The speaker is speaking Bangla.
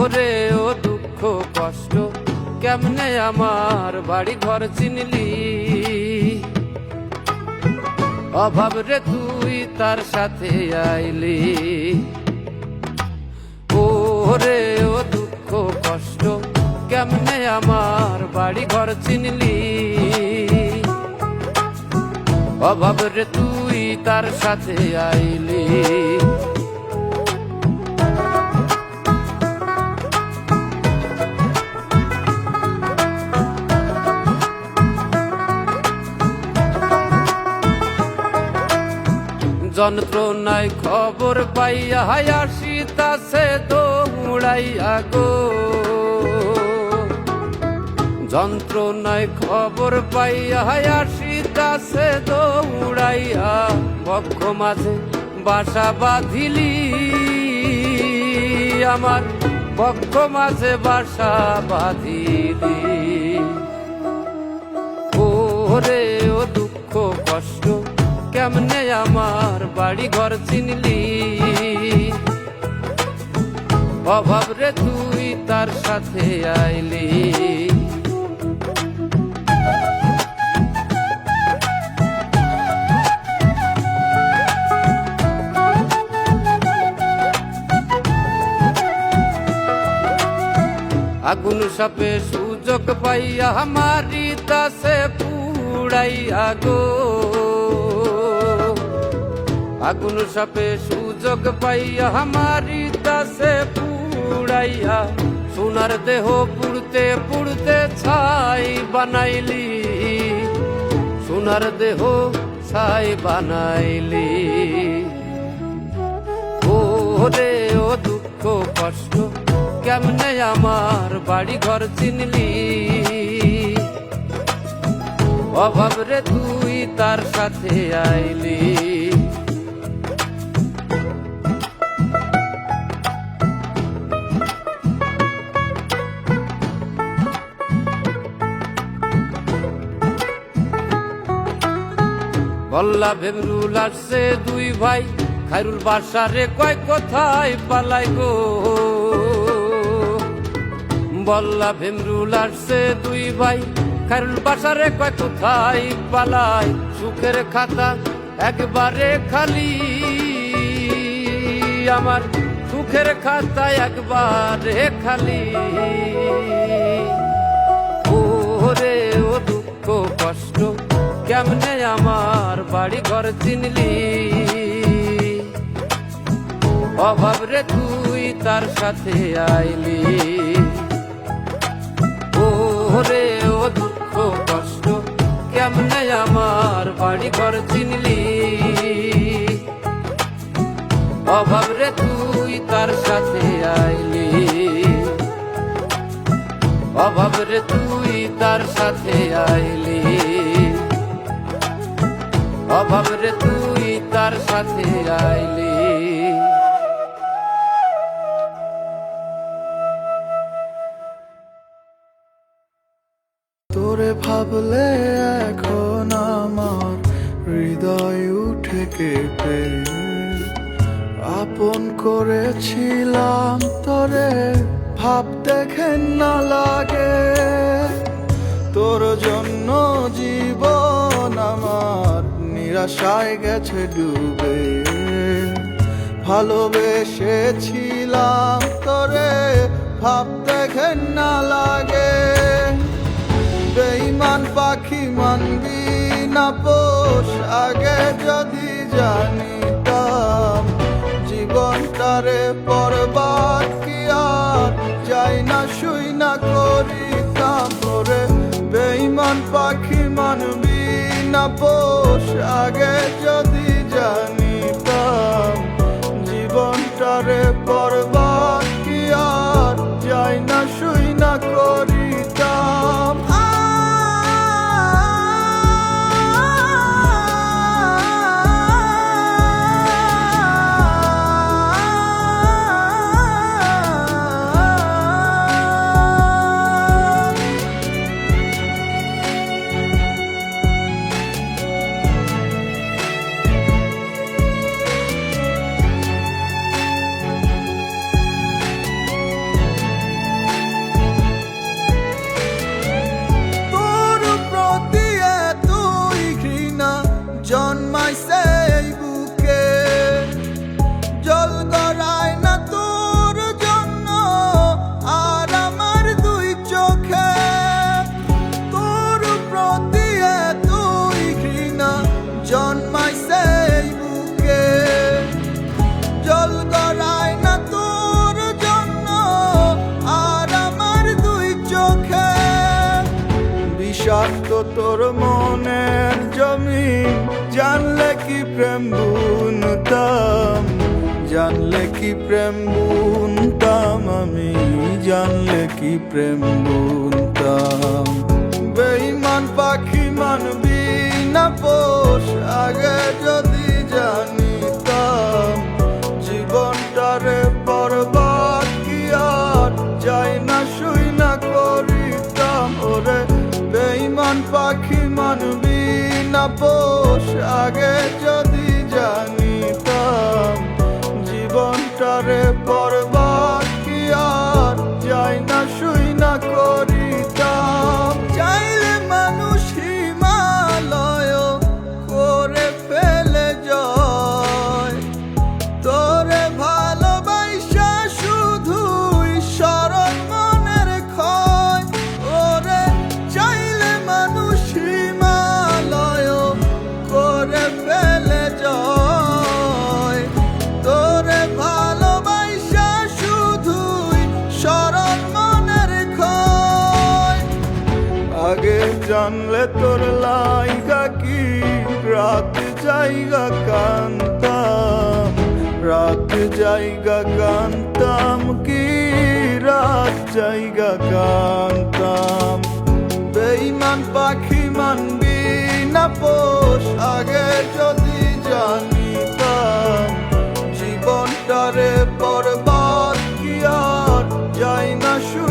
ওরে ও দুঃখ, কষ্ট, কেমনে আমার বাড়ি ঘর চিনলি? অভাব রে তুই তার সাথে আইলি। ওরে ও দুঃখ, কষ্ট, কেমনে আমার বাড়ি ঘর চিনলি? অভাব রে তুই তার সাথে আইলি। যন্ত্রণায় খবর পাইয়া আসিতাছে দৌড়াইয়া গো। যন্ত্রণায় খবর পাইয়া আসিতাছে দৌড়াইয়া বক্ষ মাঝে বাসা বাঁধিলি। আমার বক্ষ মাঝে বাসা বাঁধিলি। ওরে ও দুঃখ কষ্ট কেমনে আমার বাড়ি ঘর চিনলি? অভাব রে তুই তার সাথে আইলি। আগুন সাপে সুযোগ পাইয়া আমারি দাসে পুড়াইয়া গো। আগুন সাপে সুযোগ পাইয়া আমারি দাসে পুড়াইয়া। সোনার দেহ পুড়তে পুড়তে ছাই বানাইলি। সোনার দেহ ছাই বানাইলি। ওরে, ও দুঃখ, কষ্ট, কেমনে আমার বাড়ি ঘর চিনলি? অভাব রে তুই তার সাথে আইলি। বল্লা ভেমরুল আসছে দুই ভাই। খাইরুল বাসারে কয়, কোথায় পালাই গো? বল্লা ভেমরুল আসছে দুই ভাই। খাইরুল বাসারে কয়, কোথায় পালাই? সুখের খাতা একবারে খালি। আমার সুখের খাতা একবারে খালি। ওরে, ও দুঃখ, কষ্ট, কেমনে আমার বাড়ি ঘর চিনলি। অভাব রে তুই তার সাথে আইলি। ও রে ও দুঃখ, কষ্ট, কেমনে আমার বাড়ি ঘর চিনলি? অভাব রে তুই তার সাথে আইলি। অভাব রে তুই তার সাথে আইলি। অভাব রে তুই তার সাথে আইলি। তোরে ভাবলে এখন আমার হৃদয় উঠে কেঁপে। আপন করেছিলাম তোরে ভাব দেখেন না লাগে। তোর নিরাশায় গেছে ডুবে। ভালোবেসেছিলাম তোরে ভাব দেখেন না লাগে। বেইমান পাখি মানবি না পোষ, আগে যদি জানিতাম জীবনটারে পরবার কি আর, যাই না শুই না করিতাম তোরে। বেইমান পাখি মানবি না পোষ আগে যদি জানিতাম জীবনটারে পরবার গড়ায় না তোর জন্য, আর আমার দুই চোখে। তোর প্রতি তুই ঘৃণা জন্মাইছে বুকে। জল গড়ায় না তোর জন্য, আর আমার দুই চোখে। বিষাক্ত তোর মনের জমি, জানলে কি প্রেম ভুল জানলে কি প্রেম বুনতাম? আমি জানলে কি প্রেম বুনতাম? বেইমান পাখি মানবি না পোষ, আগে যদি জানিতাম। জীবনটারে বরবাদ কি আর? যাই না শুই না করিতাম। ওরে বেইমান পাখি মানবি না পোষ, আগে যদি ভেতর লাইগা কি? রাত জায়গা কান্তাম, রাত জায়গা কান্তাম কি? রাত জায়গা কান্তাম। বেইমান পাখি মানবি না পোষ, আগে যদি জানিতাম, জীবনটারে বরবাদ কি আর? যাই না শুরু